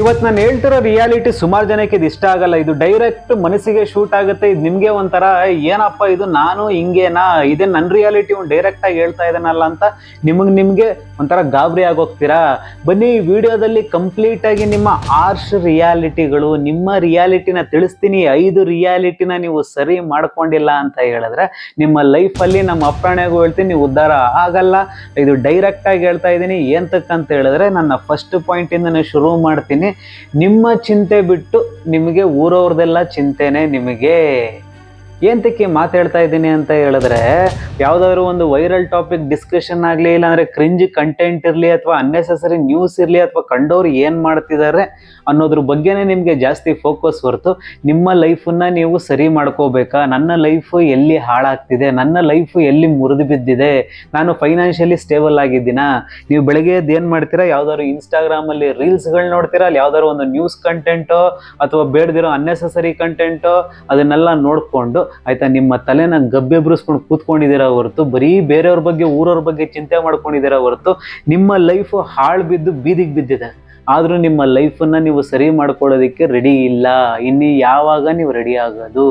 ಇವತ್ತು ನಾನು ಹೇಳ್ತಿರೋ ರಿಯಾಲಿಟಿ ಸುಮಾರು ಜನಕ್ಕೆ ಇದು ಇಷ್ಟ ಆಗಲ್ಲ. ಇದು ಡೈರೆಕ್ಟ್ ಮನಸ್ಸಿಗೆ ಶೂಟ್ ಆಗುತ್ತೆ. ಇದು ನಿಮಗೆ ಒಂಥರ ಏನಪ್ಪ ಇದು? ನಾನು ಹಿಂಗೇನಾ? ಇದೇ ನನ್ನ ರಿಯಾಲಿಟಿ ಒಂದು ಡೈರೆಕ್ಟ್ ಆಗಿ ಹೇಳ್ತಾ ಇದ್ದಾನಲ್ಲ ಅಂತ ನಿಮಗೆ ನಿಮಗೆ ಒಂಥರ ಗಾಬರಿ ಆಗೋಗ್ತೀರಾ? ಬನ್ನಿ, ಈ ವಿಡಿಯೋದಲ್ಲಿ ಕಂಪ್ಲೀಟ್ ಆಗಿ ನಿಮ್ಮ ಆರ್ಷ್ ರಿಯಾಲಿಟಿಗಳು ನಿಮ್ಮ ರಿಯಾಲಿಟಿನ ತಿಳಿಸ್ತೀನಿ. ಐದು ರಿಯಾಲಿಟಿನ ನೀವು ಸರಿ ಮಾಡ್ಕೊಂಡಿಲ್ಲ ಅಂತ ಹೇಳಿದ್ರೆ ನಿಮ್ಮ ಲೈಫಲ್ಲಿ ನಮ್ಮ ಅಪ್ರಾಣಿಗೂ ಹೇಳ್ತೀನಿ, ನೀವು ಉದ್ಧಾರ ಆಗಲ್ಲ. ಇದು ಡೈರೆಕ್ಟ್ ಆಗಿ ಹೇಳ್ತಾ ಇದ್ದೀನಿ. ಏಂತಕ್ಕಂತ ಹೇಳಿದ್ರೆ ನನ್ನ ಫಸ್ಟ್ ಪಾಯಿಂಟಿಂದ ಶುರು ಮಾಡ್ತೀನಿ. ನಿಮ್ಮ ಚಿಂತೆ ಬಿಟ್ಟು ನಿಮಗೆ ಊರವ್ರದ್ದೆಲ್ಲ ಚಿಂತೆನೆ ನಿಮಗೆ. ಏಂತಕ್ಕೆ ಮಾತಾಡ್ತಾ ಇದ್ದೀನಿ ಅಂತ ಹೇಳಿದ್ರೆ, ಯಾವುದಾದ್ರು ಒಂದು ವೈರಲ್ ಟಾಪಿಕ್ ಡಿಸ್ಕಷನ್ ಆಗಲಿ, ಇಲ್ಲಾಂದ್ರೆ ಕ್ರಿಂಜ್ ಕಂಟೆಂಟ್ ಇರಲಿ ಅಥವಾ ಅನ್ನೆಸೆಸರಿ ನ್ಯೂಸ್ ಇರಲಿ ಅಥವಾ ಕಂಡವ್ರು ಏನು ಮಾಡ್ತಿದ್ದಾರೆ ಅನ್ನೋದ್ರ ಬಗ್ಗೆನೇ ನಿಮಗೆ ಜಾಸ್ತಿ ಫೋಕಸ್ ಹೊರತು. ನಿಮ್ಮ ಲೈಫನ್ನ ನೀವು ಸರಿ ಮಾಡ್ಕೋಬೇಕಾ? ನನ್ನ ಲೈಫು ಎಲ್ಲಿ ಹಾಳಾಗ್ತಿದೆ? ನನ್ನ ಲೈಫ್ ಎಲ್ಲಿ ಮುರಿದು ಬಿದ್ದಿದೆ? ನಾನು ಫೈನಾನ್ಷಿಯಲಿ ಸ್ಟೇಬಲ್ ಆಗಿದ್ದೀನಾ? ನೀವು ಬೆಳಗ್ಗೆ ಏನು ಮಾಡ್ತೀರಾ? ಯಾವ್ದಾದ್ರು ಇನ್ಸ್ಟಾಗ್ರಾಮಲ್ಲಿ ರೀಲ್ಸ್ಗಳು ನೋಡ್ತೀರಾ? ಅಲ್ಲಿ ಯಾವ್ದಾದ್ರು ಒಂದು ನ್ಯೂಸ್ ಕಂಟೆಂಟೋ ಅಥವಾ ಬೇಡದಿರೋ ಅನ್ನೆಸೆಸರಿ ಕಂಟೆಂಟೋ ಅದನ್ನೆಲ್ಲ ನೋಡಿಕೊಂಡು ಆಯ್ತಾ, ನಿಮ್ಮ ತಲೆನ ಗಬ್ಬೆಬ್ರಿಸ್ಕೊಂಡು ಕೂತ್ಕೊಂಡಿದ್ದೀರಾ ಹೊರತು, ಬರೀ ಬೇರೆಯವ್ರ ಬಗ್ಗೆ, ಊರವ್ರ ಬಗ್ಗೆ ಚಿಂತೆ ಮಾಡ್ಕೊಂಡಿದ್ದೀರಾ ಹೊರತು, ನಿಮ್ಮ ಲೈಫ್ ಹಾಳು ಬಿದ್ದು ಬೀದಿಗೆ ಬಿದ್ದಿದೆ. ಆದರೂ ನಿಮ್ಮ ಲೈಫನ್ನು ನೀವು ಸರಿ ಮಾಡ್ಕೊಳ್ಳೋದಕ್ಕೆ ರೆಡಿ ಇಲ್ಲ. ಇನ್ನು ಯಾವಾಗ ನೀವು ರೆಡಿ ಆಗೋದು?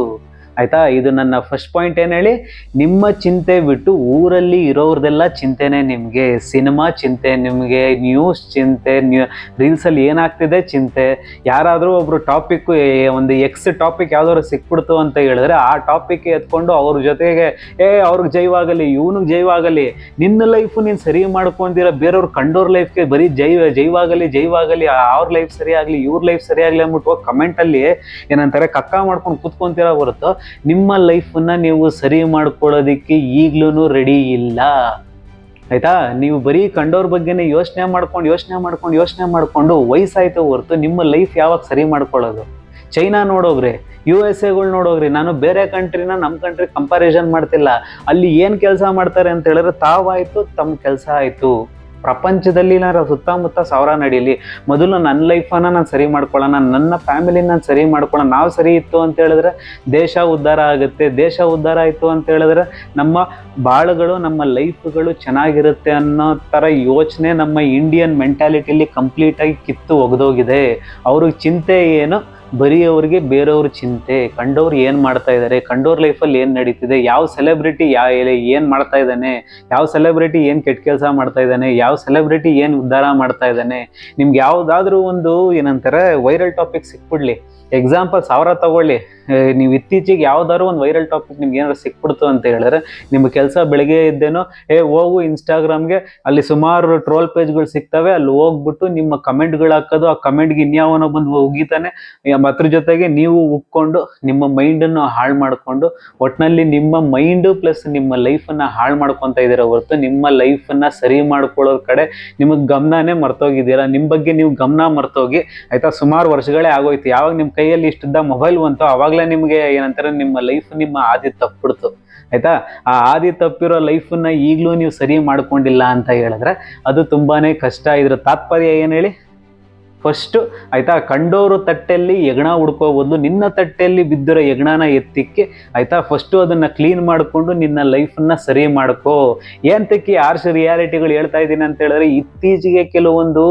ಆಯ್ತಾ? ಇದು ನನ್ನ ಫಸ್ಟ್ ಪಾಯಿಂಟ್ ಏನು ಹೇಳಿ? ನಿಮ್ಮ ಚಿಂತೆ ಬಿಟ್ಟು ಊರಲ್ಲಿ ಇರೋರ್ದೆಲ್ಲ ಚಿಂತೆನೇ ನಿಮಗೆ. ಸಿನಿಮಾ ಚಿಂತೆ, ನಿಮಗೆ ನ್ಯೂಸ್ ಚಿಂತೆ ನ್ಯೂ ರೀಲ್ಸಲ್ಲಿ ಏನಾಗ್ತಿದೆ ಚಿಂತೆ. ಯಾರಾದರೂ ಒಬ್ರು ಟಾಪಿಕ್ ಒಂದು ಎಕ್ಸ್ ಟಾಪಿಕ್ ಯಾವ್ದಾದ್ರು ಸಿಕ್ಬಿಡ್ತು ಅಂತ ಹೇಳಿದ್ರೆ ಆ ಟಾಪಿಕ್ ಎತ್ಕೊಂಡು ಅವ್ರ ಜೊತೆಗೆ, ಏ, ಅವ್ರಿಗೆ ಜೈವಾಗಲಿ ಇವನಿಗೆ ಜೈವಾಗಲಿ ನಿನ್ನ ಲೈಫು ನೀನು ಸರಿ ಮಾಡ್ಕೊಂಡಿರ ಬೇರೆಯವ್ರು ಕಂಡೋರ್ ಲೈಫ್ಗೆ ಬರೀ ಜೈ ಜೈವಾಗಲಿ ಜೈವಾಗಲಿ ಅವ್ರ ಲೈಫ್ ಸರಿ ಇವ್ರ ಲೈಫ್ ಸರಿ ಅಂದ್ಬಿಟ್ಟು ಕಮೆಂಟಲ್ಲಿ ಏನಂತಾರೆ, ಕಕ್ಕ ಮಾಡ್ಕೊಂಡು ಕೂತ್ಕೊಂತೀರ ಹೊರತು ನಿಮ್ಮ ಲೈಫನ್ನು ನೀವು ಸರಿ ಮಾಡ್ಕೊಳ್ಳೋದಕ್ಕೆ ಈಗಲೂ ರೆಡಿ ಇಲ್ಲ. ಆಯಿತಾ? ನೀವು ಬರೀ ಕಂಡೋರ ಬಗ್ಗೆನೇ ಯೋಚನೆ ಮಾಡ್ಕೊಂಡು ಯೋಚನೆ ಮಾಡ್ಕೊಂಡು, ಯೋಚನೆ ಮಾಡಿಕೊಂಡು ವಯಸ್ಸಾಯಿತು ಹೊರತು ನಿಮ್ಮ ಲೈಫ್ ಯಾವಾಗ ಸರಿ ಮಾಡ್ಕೊಳ್ಳೋದು? ಚೈನಾ ನೋಡೋಗ್ರಿ ಯು ಎಸ್ ಎಗಳು ನೋಡೋಗ್ರಿ, ನಾನು ಬೇರೆ ಕಂಟ್ರಿನ ನಮ್ಮ ಕಂಟ್ರಿ ಕಂಪ್ಯಾರಿಸನ್ ಮಾಡ್ತಿಲ್ಲ. ಅಲ್ಲಿ ಏನು ಕೆಲಸ ಮಾಡ್ತಾರೆ ಅಂತ ಹೇಳಿದ್ರೆ ತಾವಾಯಿತು ತಮ್ಮ ಕೆಲಸ ಆಯ್ತು. ಪ್ರಪಂಚದಲ್ಲಿ ನಾನು ಸುತ್ತಮುತ್ತ ಸಾವಿರ ನಡೀಲಿ. ಮೊದಲು ನನ್ನ ಲೈಫನ್ನು ನಾನು ಸರಿ ಮಾಡ್ಕೊಳ್ಳೋಣ, ನನ್ನ ಫ್ಯಾಮಿಲಿನ ನಾನು ಸರಿ ಮಾಡ್ಕೊಳ್ಳೋಣ, ನಾವು ಸರಿ ಇತ್ತು ಅಂತ ಹೇಳಿದ್ರೆ ದೇಶ ಉದ್ಧಾರ ಆಗುತ್ತೆ, ದೇಶ ಉದ್ಧಾರ ಆಯಿತು ಅಂತ ಹೇಳಿದ್ರೆ ನಮ್ಮ ಬಾಳುಗಳು, ನಮ್ಮ ಲೈಫ್ಗಳು ಚೆನ್ನಾಗಿರುತ್ತೆ ಅನ್ನೋ ಥರ ಯೋಚನೆ ನಮ್ಮ ಇಂಡಿಯನ್ ಮೆಂಟ್ಯಾಲಿಟಿಲಿ ಕಂಪ್ಲೀಟಾಗಿ ಕಿತ್ತು ಒಗೆದೋಗಿದೆ. ಅವ್ರಿಗೆ ಚಿಂತೆ ಏನು? ಬರೀ ಅವ್ರಿಗೆ ಬೇರೆಯವ್ರ ಚಿಂತೆ, ಕಂಡವ್ರು ಏನು ಮಾಡ್ತಾ ಇದ್ದಾರೆ ಕಂಡೋರ್ ಲೈಫಲ್ಲಿ ಏನು ನಡೀತಿದೆ, ಯಾವ ಸೆಲೆಬ್ರಿಟಿ ಯಾ ಏನು ಮಾಡ್ತಾ ಇದ್ದಾನೆ, ಯಾವ ಸೆಲೆಬ್ರಿಟಿ ಏನು ಕೆಟ್ಟ ಕೆಲಸ ಮಾಡ್ತಾ ಇದ್ದಾನೆ, ಯಾವ ಸೆಲೆಬ್ರಿಟಿ ಏನು ಉದ್ಧಾರ ಮಾಡ್ತಾ ಇದ್ದಾನೆ, ನಿಮ್ಗೆ ಯಾವುದಾದ್ರೂ ಒಂದು ಏನಂತಾರೆ ವೈರಲ್ ಟಾಪಿಕ್ ಸಿಕ್ಬಿಡ್ಲಿ. ಎಕ್ಸಾಂಪಲ್ ಸಾವಿರ ತಗೊಳ್ಳಿ. ನೀವು ಇತ್ತೀಚೆಗೆ ಯಾವ್ದಾದ್ರು ಒಂದು ವೈರಲ್ ಟಾಪಿಕ್ ನಿಮ್ಗೆ ಏನಾದ್ರು ಸಿಕ್ಬಿಡ್ತು ಅಂತ ಹೇಳಿದ್ರೆ, ನಿಮ್ಮ ಕೆಲಸ ಬೆಳಗ್ಗೆ ಇದ್ದೇನೋ ಏ, ಹೋಗು ಇನ್ಸ್ಟಾಗ್ರಾಮ್ಗೆ, ಅಲ್ಲಿ ಸುಮಾರು ಟ್ರೋಲ್ ಪೇಜ್ಗಳು ಸಿಗ್ತವೆ, ಅಲ್ಲಿ ಹೋಗ್ಬಿಟ್ಟು ನಿಮ್ಮ ಕಮೆಂಟ್ಗಳು ಹಾಕೋದು, ಆ ಕಮೆಂಟ್ಗೆ ಇನ್ಯಾವನೋ ಬಂದು ಉಗಿತಾನೆ ಅದ್ರ ಜೊತೆಗೆ ನೀವು ಉಕ್ಕೊಂಡು ನಿಮ್ಮ ಮೈಂಡನ್ನು ಹಾಳು ಮಾಡಿಕೊಂಡು ಒಟ್ಟಿನಲ್ಲಿ ನಿಮ್ಮ ಮೈಂಡು ಪ್ಲಸ್ ನಿಮ್ಮ ಲೈಫನ್ನು ಹಾಳು ಮಾಡ್ಕೊತಾ ಇದ್ದೀರಾ ಹೊರತು ನಿಮ್ಮ ಲೈಫನ್ನು ಸರಿ ಮಾಡ್ಕೊಳ್ಳೋ ಕಡೆ ನಿಮಗೆ ಗಮನನೇ ಮರ್ತೋಗಿದ್ದೀರಾ. ನಿಮ್ಮ ಬಗ್ಗೆ ನೀವು ಗಮನ ಮರ್ತೋಗಿ ಆಯಿತಾ ಸುಮಾರು ವರ್ಷಗಳೇ ಆಗೋಯ್ತು. ಯಾವಾಗ ನಿಮ್ಮ ಕೈಯಲ್ಲಿ ಇಷ್ಟಿದ್ದ ಮೊಬೈಲ್ ಬಂತು ಅವಾಗಲೇ ನಿಮಗೆ ಏನಂತಾರೆ ನಿಮ್ಮ ಲೈಫ್ ನಿಮ್ಮ ಆದಿ ತಪ್ಪಿಡ್ತು. ಆಯಿತಾ? ಆ ಆದಿ ತಪ್ಪಿರೋ ಲೈಫನ್ನ ಈಗಲೂ ನೀವು ಸರಿ ಮಾಡ್ಕೊಂಡಿಲ್ಲ ಅಂತ ಹೇಳಿದ್ರೆ ಅದು ತುಂಬಾನೇ ಕಷ್ಟ. ಇದ್ರ ತಾತ್ಪರ್ಯ ಏನು ಹೇಳಿ? ಫಸ್ಟು ಆಯ್ತಾ, ಕಂಡೋರು ತಟ್ಟೆಯಲ್ಲಿ ಹೆಗಣ ಹುಡ್ಕೋ ಬದಲು ನಿನ್ನ ತಟ್ಟೆಯಲ್ಲಿ ಬಿದ್ದಿರೋ ಹೆಗಣನ ಎತ್ತಿಕ್ಕೆ, ಆಯ್ತಾ ಫಸ್ಟು ಅದನ್ನ ಕ್ಲೀನ್ ಮಾಡಿಕೊಂಡು ನಿನ್ನ ಲೈಫನ್ನು ಸರಿ ಮಾಡ್ಕೋ. ಏಂತಕ್ಕೆ ಆರ್ಷ ರಿಯಾಲಿಟಿಗಳು ಹೇಳ್ತಾ ಇದ್ದೀನಿ ಅಂತ ಹೇಳಿದ್ರೆ, ಇತ್ತೀಚೆಗೆ ಕೆಲವೊಂದು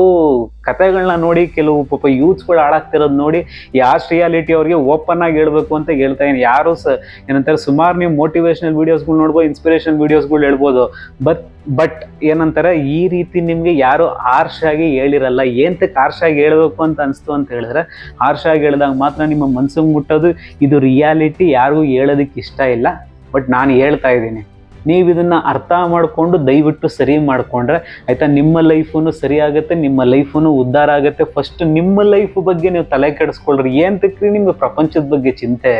ಕತೆಗಳನ್ನ ನೋಡಿ, ಕೆಲವು ಪಾಪ ಯೂತ್ಸ್ಗಳು ಹಾಳಾಗ್ತಿರೋದು ನೋಡಿ, ಈ ರಿಯಾಲಿಟಿ ಅವ್ರಿಗೆ ಓಪನ್ ಆಗಿ ಹೇಳ್ಬೇಕು ಅಂತ ಹೇಳ್ತಾ ಇದ್ದೀನಿ. ಯಾರು ಸ, ಏನಂತಾರೆ, ಸುಮಾರು ನೀವು ಮೋಟಿವೇಶನಲ್ ವೀಡಿಯೋಸ್ಗಳು ನೋಡ್ಬೋದು ಇನ್ಸ್ಪಿರೇಷನ್ ವೀಡಿಯೋಸ್ಗಳು ಹೇಳ್ಬೋದು. ಬಟ್ ಬಟ್ ಏನಂತಾರೆ, ಈ ರೀತಿ ನಿಮಗೆ ಯಾರು ಹಾರ್ಶ್ ಆಗಿ ಹೇಳಿರಲ್ಲ ಏಂತಕ್ಕೆ ಹಾರ್ಶ್ ಆಗಿ ಹೇಳ್ಬೇಕು ಅಂತ ಅನಿಸ್ತು ಅಂತ ಹೇಳಿದ್ರೆ ಹಾರ್ಶ್ ಆಗಿ ಹೇಳಿದಾಗ ಮಾತ್ರ ನಿಮ್ಮ ಮನ್ಸಿಗೆ ಮುಟ್ಟೋದು, ಇದು ರಿಯಾಲಿಟಿ ಯಾರಿಗೂ ಹೇಳೋದಕ್ಕೆ ಇಷ್ಟ ಇಲ್ಲ. ಬಟ್ ನಾನು ಹೇಳ್ತಾ ಇದ್ದೀನಿ. ನೀವು ಇದನ್ನು ಅರ್ಥ ಮಾಡಿಕೊಂಡು ದಯವಿಟ್ಟು ಸರಿ ಮಾಡಿಕೊಂಡ್ರೆ ಆಯಿತಾ? ನಿಮ್ಮ ಲೈಫೂ ಸರಿಯಾಗುತ್ತೆ ನಿಮ್ಮ ಲೈಫೂ ಉದ್ಧಾರ ಆಗುತ್ತೆ. ಫಸ್ಟ್ ನಿಮ್ಮ ಲೈಫ್ ಬಗ್ಗೆ ನೀವು ತಲೆ ಕೆಡಿಸ್ಕೊಳ್ರಿ. ಏಂತಕ್ರಿ ನಿಮ್ಗೆ ಪ್ರಪಂಚದ ಬಗ್ಗೆ ಚಿಂತೆ?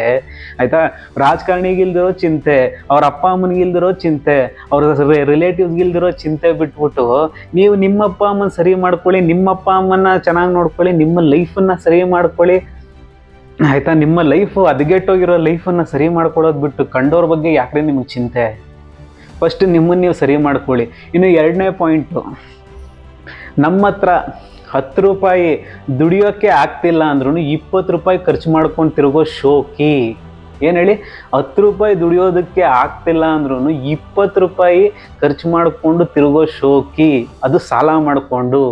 ಆಯಿತಾ? ರಾಜಕಾರಣಿಗಿಲ್ದಿರೋ ಚಿಂತೆ, ಅವ್ರ ಅಪ್ಪ ಅಮ್ಮನಿಗಿಲ್ದಿರೋ ಚಿಂತೆ, ಅವ್ರ ರಿಲೇಟಿವ್ಸ್ಗಿಲ್ದಿರೋ ಚಿಂತೆ ಬಿಟ್ಬಿಟ್ಟು ನೀವು ನಿಮ್ಮ ಅಪ್ಪ ಅಮ್ಮನ ಸರಿ ಮಾಡ್ಕೊಳ್ಳಿ, ನಿಮ್ಮ ಅಪ್ಪ ಅಮ್ಮನ ಚೆನ್ನಾಗಿ ನೋಡ್ಕೊಳ್ಳಿ, ನಿಮ್ಮ ಲೈಫನ್ನ ಸರಿ ಮಾಡ್ಕೊಳ್ಳಿ. ಆಯಿತಾ? ನಿಮ್ಮ ಲೈಫು ಹದಗೆಟ್ಟೋಗಿರೋ ಲೈಫನ್ನು ಸರಿ ಮಾಡ್ಕೊಳ್ಳೋದು ಬಿಟ್ಟು ಕಂಡೋರ ಬಗ್ಗೆ ಯಾಕ್ರೆ ನಿಮಗೆ ಚಿಂತೆ? ಫಸ್ಟ್ ನಿಮ್ಮನ್ನು ನೀವು ಸರಿ ಮಾಡ್ಕೊಳ್ಳಿ. ಇನ್ನು ಎರಡನೇ ಪಾಯಿಂಟು ನಮ್ಮ ಹತ್ರ ಹತ್ತು ರೂಪಾಯಿ ದುಡಿಯೋಕ್ಕೆ ಆಗ್ತಿಲ್ಲ ಅಂದ್ರೂ ಇಪ್ಪತ್ತು ರೂಪಾಯಿ ಖರ್ಚು ಮಾಡ್ಕೊಂಡು ತಿರುಗೋ ಶೋಕಿ. ಏನು ಹೇಳಿ? ಹತ್ತು ರೂಪಾಯಿ ದುಡಿಯೋದಕ್ಕೆ ಆಗ್ತಿಲ್ಲ ಅಂದ್ರೂ ಇಪ್ಪತ್ತು ರೂಪಾಯಿ ಖರ್ಚು ಮಾಡಿಕೊಂಡು ತಿರುಗೋ ಶೋಕಿ, ಅದು ಸಾಲ ಮಾಡಿಕೊಂಡು.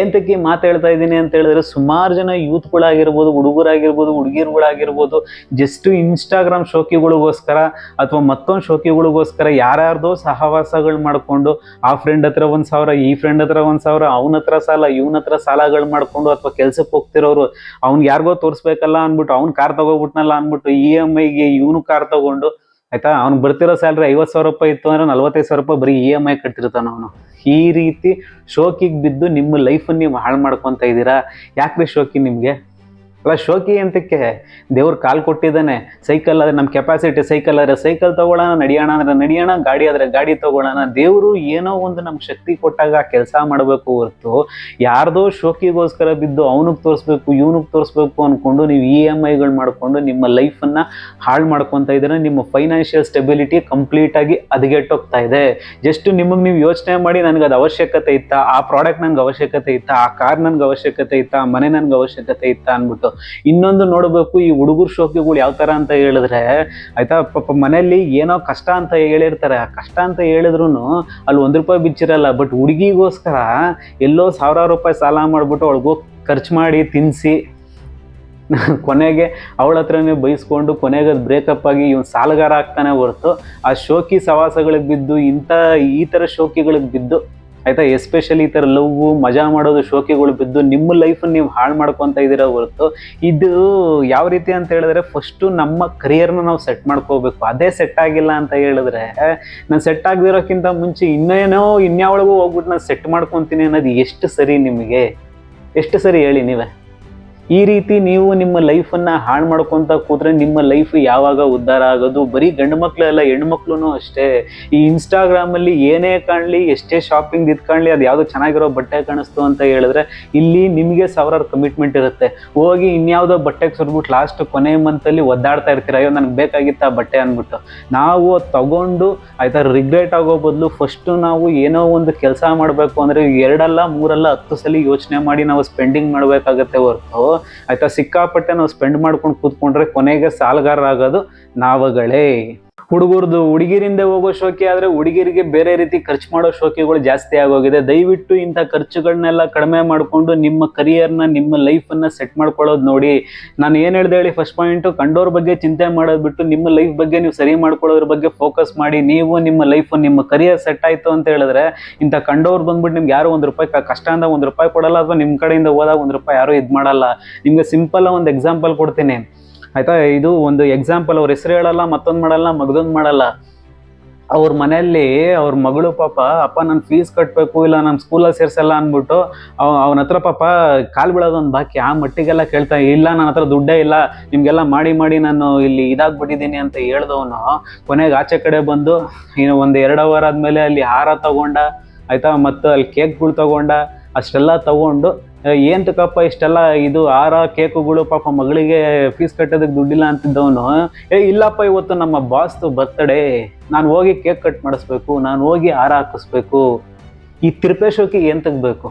ಏಂತಕ್ಕೆ ಮಾತು ಹೇಳ್ತಾ ಇದ್ದೀನಿ ಅಂತ ಹೇಳಿದ್ರೆ, ಸುಮಾರು ಜನ ಯೂತ್ಗಳಾಗಿರ್ಬೋದು, ಹುಡುಗರಾಗಿರ್ಬೋದು, ಹುಡುಗಿರುಗಳಾಗಿರ್ಬೋದು ಜಸ್ಟ್ ಇನ್ಸ್ಟಾಗ್ರಾಮ್ ಶೋಕಿಗಳಿಗೋಸ್ಕರ ಅಥವಾ ಮತ್ತೊಂದು ಶೋಕಿಗಳಿಗೋಸ್ಕರ ಯಾರ್ಯಾರ್ದೋ ಸಹವಾಸಗಳು ಮಾಡಿಕೊಂಡು, ಆ ಫ್ರೆಂಡ್ ಹತ್ರ ಒಂದು ಸಾವಿರ, ಈ ಫ್ರೆಂಡ್ ಹತ್ರ ಒಂದು ಸಾವಿರ, ಅವನ ಹತ್ರ ಸಾಲ, ಇವನ ಹತ್ರ ಸಾಲಗಳು ಮಾಡಿಕೊಂಡು ಅಥವಾ ಕೆಲ್ಸಕ್ಕೆ ಹೋಗ್ತಿರೋರು, ಅವ್ನಿಗೆ ಯಾರಿಗೋ ತೋರಿಸ್ಬೇಕಲ್ಲ ಅಂದ್ಬಿಟ್ಟು, ಅವ್ನು ಕಾರ್ ತಗೋಬಿಟ್ನಲ್ಲ ಅಂದ್ಬಿಟ್ಟು ಇ ಎಂ ಐಗೆ ಇವನು ಕಾರ್ ತಗೊಂಡು, ಆಯ್ತಾ? ಅವ್ನು ಬರ್ತಿರೋ ಸ್ಯಾಲ್ರಿ ಐವತ್ತು ಸಾವಿರ ರೂಪಾಯಿ ಇತ್ತು ಅಂದ್ರೆ ನಲ್ವತ್ತೈದು ಸಾವಿರ ರೂಪಾಯಿ ಬರೀ ಇ ಎಂ ಐ ಕಟ್ತಿರ್ತಾನ ಅವನು. ಈ ರೀತಿ ಶೋಕಿಗೆ ಬಿದ್ದು ನಿಮ್ಮ ಲೈಫನ್ನು ನೀವು ಹಾಳು ಮಾಡ್ಕೊತ ಇದ್ದೀರಾ? ಯಾಕ್ರಿ ಶೋಕಿ ನಿಮಗೆ? ಅಲ್ಲ, ಶೋಕಿ ಅಂತಕ್ಕೆ ದೇವ್ರ ಕಾಲು ಕೊಟ್ಟಿದ್ದಾನೆ. ಸೈಕಲ್ ಆದರೆ ನಮ್ಮ ಕೆಪಾಸಿಟಿ ಸೈಕಲ್ ಆದರೆ ಸೈಕಲ್ ತಗೊಳ್ಳೋಣ, ನಡೆಯೋಣ ಅಂದರೆ ನಡೆಯೋಣ, ಗಾಡಿ ಆದರೆ ಗಾಡಿ ತಗೊಳ್ಳೋಣ. ದೇವರು ಏನೋ ಒಂದು ನಮ್ಗೆ ಶಕ್ತಿ ಕೊಟ್ಟಾಗ ಕೆಲಸ ಮಾಡಬೇಕು ಹೊರತು ಯಾರ್ದೋ ಶೋಕಿಗೋಸ್ಕರ ಬಿದ್ದು ಅವನಿಗೆ ತೋರಿಸ್ಬೇಕು, ಇವನಿಗೆ ತೋರಿಸ್ಬೇಕು ಅಂದ್ಕೊಂಡು ನೀವು ಇ ಎಂ ಐಗಳು ಮಾಡಿಕೊಂಡು ನಿಮ್ಮ ಲೈಫನ್ನು ಹಾಳು ಮಾಡ್ಕೊತಾ ಇದ್ದೀರಾ, ನಿಮ್ಮ ಫೈನಾನ್ಷಿಯಲ್ ಸ್ಟೆಬಿಲಿಟಿ ಕಂಪ್ಲೀಟಾಗಿ ಹದಗೆಟ್ಟೋಗ್ತಾ ಇದೆ. ಜಸ್ಟ್ ನಿಮಗೆ ನೀವು ಯೋಚನೆ ಮಾಡಿ ನನಗೆ ಅದು ಅವಶ್ಯಕತೆ ಇತ್ತಾ, ಆ ಪ್ರಾಡಕ್ಟ್ ನನಗೆ ಅವಶ್ಯಕತೆ ಇತ್ತಾ, ಆ ಕಾರ್ ನನಗೆ ಅವಶ್ಯಕತೆ ಇತ್ತಾ, ಆ ಮನೆ ನನಗೆ ಅವಶ್ಯಕತೆ ಇತ್ತಾ ಅಂದ್ಬಿಟ್ಟು ಇನ್ನೊಂದು ನೋಡಬೇಕು, ಈ ಹುಡುಗರು ಶೋಕಿಗಳು ಯಾವ ಥರ ಅಂತ ಹೇಳಿದ್ರೆ, ಆಯಿತಾ, ಪಾಪ ಮನೆಯಲ್ಲಿ ಏನೋ ಕಷ್ಟ ಅಂತ ಹೇಳಿರ್ತಾರೆ. ಆ ಕಷ್ಟ ಅಂತ ಹೇಳಿದ್ರು ಅಲ್ಲಿ ಒಂದು ರೂಪಾಯಿ ಬಿಚ್ಚಿರಲ್ಲ ಬಟ್ ಹುಡುಗಿಗೋಸ್ಕರ ಎಲ್ಲೋ ಸಾವಿರಾರು ರೂಪಾಯಿ ಸಾಲ ಮಾಡಿಬಿಟ್ಟು ಅವಳಿಗೋಗಿ ಖರ್ಚು ಮಾಡಿ ತಿನ್ನಿಸಿ ಕೊನೆಗೆ ಅವಳ ಹತ್ರನೇ ಬೈಸ್ಕೊಂಡು ಕೊನೆಗೆ ಅದು ಬ್ರೇಕಪ್ ಆಗಿ ಇವನು ಸಾಲಗಾರ ಆಗ್ತಾನೆ ಹೊರತು, ಆ ಶೋಕಿ ಸವಾಸಗಳಿಗೆ ಬಿದ್ದು, ಇಂಥ ಈ ಥರ ಶೋಕಿಗಳಿಗೆ ಬಿದ್ದು ಆಯ್ತಾ? ಎಸ್ಪೆಷಲಿ ಈ ಥರ ಲವ್, ಮಜಾ ಮಾಡೋದು, ಶೋಕಿಗಳು ಬಿದ್ದು ನಿಮ್ಮ ಲೈಫನ್ನು ನೀವು ಹಾಳು ಮಾಡ್ಕೊತ ಇದ್ದೀರಾ ಹೊರತು ಇದು ಯಾವ ರೀತಿ ಅಂತ ಹೇಳಿದ್ರೆ ಫಸ್ಟು ನಮ್ಮ ಕರಿಯರ್ನ ನಾವು ಸೆಟ್ ಮಾಡ್ಕೋಬೇಕು. ಅದೇ ಸೆಟ್ ಆಗಿಲ್ಲ ಅಂತ ಹೇಳಿದ್ರೆ, ನಾನು ಸೆಟ್ ಆಗದಿರೋಕ್ಕಿಂತ ಮುಂಚೆ ಇನ್ನೇನೋ ಇನ್ಯಾವಳಿಗೂ ಹೋಗ್ಬಿಟ್ಟು ನಾನು ಸೆಟ್ ಮಾಡ್ಕೊತೀನಿ ಅನ್ನೋದು ಎಷ್ಟು ಸರಿ ನಿಮಗೆ? ಎಷ್ಟು ಸರಿ ಹೇಳಿ ನೀವೇ? ಈ ರೀತಿ ನೀವು ನಿಮ್ಮ ಲೈಫನ್ನು ಹಾಳು ಮಾಡ್ಕೊತ ಕೂತ್ರೆ ನಿಮ್ಮ ಲೈಫ್ ಯಾವಾಗ ಉದ್ಧಾರ ಆಗೋದು? ಬರೀ ಗಂಡು ಮಕ್ಕಳೆಲ್ಲ ಹೆಣ್ಮಕ್ಳು ಅಷ್ಟೇ. ಈ ಇನ್ಸ್ಟಾಗ್ರಾಮಲ್ಲಿ ಏನೇ ಕಾಣಲಿ, ಎಷ್ಟೇ ಶಾಪಿಂಗ್ ಇದು ಕಾಣಲಿ, ಅದು ಯಾವುದೋ ಚೆನ್ನಾಗಿರೋ ಬಟ್ಟೆ ಕಾಣಿಸ್ತು ಅಂತ ಹೇಳಿದ್ರೆ ಇಲ್ಲಿ ನಿಮಗೆ ಸಾವಿರಾರು ಕಮಿಟ್ಮೆಂಟ್ ಇರುತ್ತೆ. ಹೋಗಿ ಇನ್ಯಾವುದೋ ಬಟ್ಟೆಗೆ ಸುರ್ಬಿಟ್ಟು ಲಾಸ್ಟ್ ಕೊನೆ ಮಂತಲ್ಲಿ ಒದ್ದಾಡ್ತಾ ಇರ್ತೀರ, ಅಯ್ಯೋ ನನಗೆ ಬೇಕಾಗಿತ್ತು ಆ ಬಟ್ಟೆ ಅಂದ್ಬಿಟ್ಟು. ನಾವು ತಗೊಂಡು ಆಯ್ತಾ ರಿಗ್ರೆಟ್ ಆಗೋ ಬದಲು ಫಸ್ಟು ನಾವು ಏನೋ ಒಂದು ಕೆಲಸ ಮಾಡಬೇಕು ಅಂದರೆ ಎರಡಲ್ಲ, ಮೂರಲ್ಲ, ಹತ್ತು ಸಲ ಯೋಚನೆ ಮಾಡಿ ನಾವು ಸ್ಪೆಂಡಿಂಗ್ ಮಾಡಬೇಕಾಗತ್ತೆ ಹೊರತು. ಆಯ್ತಾ ಸಿಕ್ಕಾಪಟ್ಟೆ ನಾವು ಸ್ಪೆಂಡ್ ಮಾಡ್ಕೊಂಡು ಕೂತ್ಕೊಂಡ್ರೆ ಕೊನೆಗೆ ಸಾಲಗಾರರಾಗೋದು ನಾವುಗಳೇ. ಹುಡುಗರದು ಹುಡುಗಿರಿಂದ ಹೋಗೋ ಶೋಕಿ ಆದರೆ ಹುಡುಗಿರಿಗೆ ಬೇರೆ ರೀತಿ ಖರ್ಚು ಮಾಡೋ ಶೋಕಿಗಳು ಜಾಸ್ತಿ ಆಗೋಗಿದೆ. ದಯವಿಟ್ಟು ಇಂಥ ಖರ್ಚುಗಳನ್ನೆಲ್ಲ ಕಡಿಮೆ ಮಾಡಿಕೊಂಡು ನಿಮ್ಮ ಕರಿಯರ್ನ ನಿಮ್ಮ ಲೈಫನ್ನು ಸೆಟ್ ಮಾಡ್ಕೊಳ್ಳೋದು ನೋಡಿ. ನಾನು ಏನು ಹೇಳ್ದೆ ಹೇಳಿ ಫಸ್ಟ್ ಪಾಯಿಂಟು ಕಂಡೋರ್ ಬಗ್ಗೆ ಚಿಂತೆ ಮಾಡೋದು ಬಿಟ್ಟು ನಿಮ್ಮ ಲೈಫ್ ಬಗ್ಗೆ ನೀವು ಸರಿ ಮಾಡ್ಕೊಳ್ಳೋದ್ರ ಬಗ್ಗೆ ಫೋಕಸ್ ಮಾಡಿ. ನೀವು ನಿಮ್ಮ ಲೈಫ್ ನಿಮ್ಮ ಕರಿಯರ್ ಸೆಟ್ ಆಯಿತು ಅಂತ ಹೇಳಿದ್ರೆ ಇಂಥ ಕಂಡೋರು ಬಂದ್ಬಿಟ್ಟು ನಿಮ್ಗೆ ಯಾರು ಒಂದು ರೂಪಾಯಿ ಕಷ್ಟ ಅಂದ ಒಂದು ರೂಪಾಯಿ ಕೊಡಲ್ಲ, ಅಥವಾ ನಿಮ್ಮ ಕಡೆಯಿಂದ ಹೋದಾಗ ಒಂದು ರೂಪಾಯಿ ಯಾರು ಇದು ಮಾಡಲ್ಲ. ನಿಮಗೆ ಸಿಂಪಲ್ ಒಂದು ಎಕ್ಸಾಂಪಲ್ ಕೊಡ್ತೀನಿ. ಆಯ್ತಾ? ಇದು ಒಂದು ಎಕ್ಸಾಂಪಲ್ ಅವ್ರ ಹೆಸರು ಹೇಳಲ್ಲ, ಮತ್ತೊಂದು ಮಾಡಲ್ಲ, ಮಗದೊಂದು ಮಾಡಲ್ಲ. ಅವ್ರ ಮನೆಯಲ್ಲಿ ಅವ್ರ ಮಗಳು ಪಾಪ, ಅಪ್ಪ, ನಾನು ಫೀಸ್ ಕಟ್ಟಬೇಕು ಇಲ್ಲ ನಾನು ಸ್ಕೂಲಲ್ಲಿ ಸೇರ್ಸಲ್ಲ ಅಂದ್ಬಿಟ್ಟು ಅವ, ಅವನ ಹತ್ರ ಪಾಪ ಕಾಲು ಬೀಳೋದೊಂದು ಬಾಕಿ ಆ ಮಟ್ಟಿಗೆಲ್ಲ ಕೇಳ್ತಾ, ಇಲ್ಲ ನನ್ನ ಹತ್ರ ದುಡ್ಡೇ ಇಲ್ಲ, ನಿಮಗೆಲ್ಲ ಮಾಡಿ ಮಾಡಿ ನಾನು ಇಲ್ಲಿ ಇದಾಗ್ಬಿಟ್ಟಿದ್ದೀನಿ ಅಂತ ಹೇಳ್ದವನು ಕೊನೆಗೆ ಆಚೆ ಕಡೆ ಬಂದು, ಇನ್ನು ಒಂದು ಎರಡು ಅವರ್ ಆದಮೇಲೆ ಅಲ್ಲಿ ಹಾರ ತಗೊಂಡ, ಆಯ್ತಾ, ಮತ್ತು ಅಲ್ಲಿ ಕೇಕ್ಗಳು ತಗೊಂಡ, ಅಷ್ಟೆಲ್ಲ ತಗೊಂಡು ಏಂತಕ್ಕಪ್ಪ ಇಷ್ಟೆಲ್ಲ ಇದು ಹಾರ ಕೇಕುಗಳು ಪಾಪ ಮಗಳಿಗೆ ಫೀಸ್ ಕಟ್ಟೋದಕ್ಕೆ ದುಡ್ಡಿಲ್ಲ ಅಂತಿದ್ದವನು. ಏ, ಇಲ್ಲಪ್ಪ, ಇವತ್ತು ನಮ್ಮ ಬಾಸ್ದು ಬರ್ತಡೇ ನಾನು ಹೋಗಿ ಕೇಕ್ ಕಟ್ ಮಾಡಿಸ್ಬೇಕು, ನಾನು ಹೋಗಿ ಹಾರ ಹಾಕಿಸ್ಬೇಕು. ಈ ತಿರುಪೇಶೋಕಿ ಏನ್ ತೆಗ್ಬೇಕು?